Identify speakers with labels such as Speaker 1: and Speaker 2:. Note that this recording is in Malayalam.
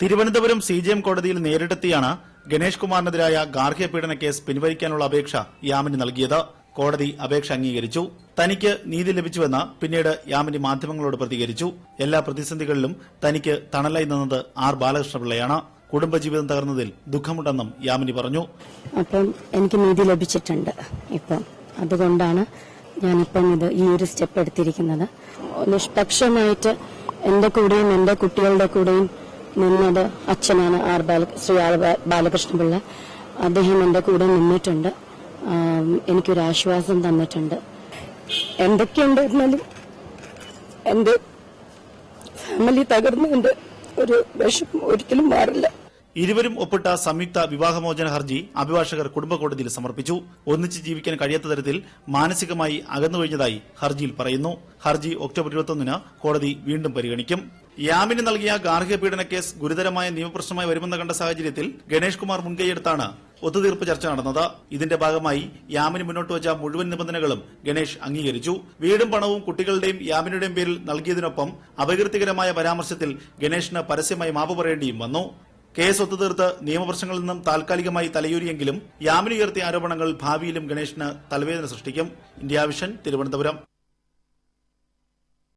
Speaker 1: തിരുവനന്തപുരം സി ജി എം കോടതിയിൽ നേരിട്ടെത്തിയാണ് ഗണേഷ് കുമാറിനെതിരായ ഗാർഹിക പീഡന കേസ് പിൻവലിക്കാനുള്ള അപേക്ഷ യാമിനി നൽകിയത്. കോടതി അപേക്ഷ അംഗീകരിച്ചു. തനിക്ക് നീതി ലഭിച്ചുവെന്ന് പിന്നീട് യാമിനി മാധ്യമങ്ങളോട് പ്രതികരിച്ചു. എല്ലാ പ്രതിസന്ധികളിലും തനിക്ക് തണലായി നിന്നത് ആർ ബാലകൃഷ്ണപിള്ളയാണ്. കുടുംബജീവിതം തകർന്നതിൽ ദുഃഖമുണ്ടെന്നും യാമിനി പറഞ്ഞു.
Speaker 2: അപ്പം എനിക്ക് നീതി ലഭിച്ചിട്ടുണ്ട് ഇപ്പം. അതുകൊണ്ടാണ് ഞാനിപ്പം ഇത് ഈ ഒരു സ്റ്റെപ്പ് എടുത്തിരിക്കുന്നത്. നിഷ്പക്ഷമായിട്ട് എന്റെ കൂടെയും എന്റെ കുട്ടികളുടെ കൂടെയും നിന്നത് അച്ഛനാണ് ആർ ബാല ശ്രീ ആർ ബാലകൃഷ്ണപിള്ള. അദ്ദേഹം എന്റെ കൂടെ നിന്നിട്ടുണ്ട്. എനിക്കൊരാശ്വാസം തന്നിട്ടുണ്ട്. എന്തൊക്കെയുണ്ടായിരുന്നാലും എന്റെ ഫാമിലി തകർന്നതിന്റെ ഒരു വിഷം ഒരിക്കലും മാറില്ല.
Speaker 1: ഇരുവരും ഒപ്പിട്ട സംയുക്ത വിവാഹമോചന ഹർജി അഭിഭാഷകർ കുടുംബ കോടതിയിൽ സമർപ്പിച്ചു. ഒന്നിച്ച് ജീവിക്കാൻ കഴിയാത്ത തരത്തിൽ മാനസികമായി അകന്നുകഴിഞ്ഞതായി ഹർജിയിൽ പറയുന്നു. ഹർജി ഒക്ടോബർ ഇരുപത്തൊന്നിന് കോടതി വീണ്ടും പരിഗണിക്കും. യാമിന് നൽകിയ ഗാർഹിക പീഡന കേസ് ഗുരുതരമായ നിയമപ്രശ്നമായി വരുമെന്ന് കണ്ട സാഹചര്യത്തിൽ ഗണേഷ് കുമാർ മുൻകൈയെടുത്താണ് ഒത്തുതീർപ്പ് ചർച്ച നടന്നത്. ഇതിന്റെ ഭാഗമായി യാമിന് മുന്നോട്ട് വച്ച മുഴുവൻ നിബന്ധനകളും ഗണേഷ് അംഗീകരിച്ചു. വീടും പണവും കുട്ടികളുടെയും യാമിനുടെയും പേരിൽ നൽകിയതിനൊപ്പം അപകീർത്തികരമായ പരാമർശത്തിൽ ഗണേഷിന് പരസ്യമായി മാപ്പ് പറയേണ്ടിയും വന്നു. കേസ് ഒത്തുതീർത്ത് നിയമപ്രശ്നങ്ങളിൽ നിന്നും താൽക്കാലികമായി തലയൂരിയെങ്കിലും യാമിനുയർത്തിയ ആരോപണങ്ങൾ ഭാവിയിലും ഗണേഷിന് തലവേദന സൃഷ്ടിക്കും. India vision Thiruvananthapuram.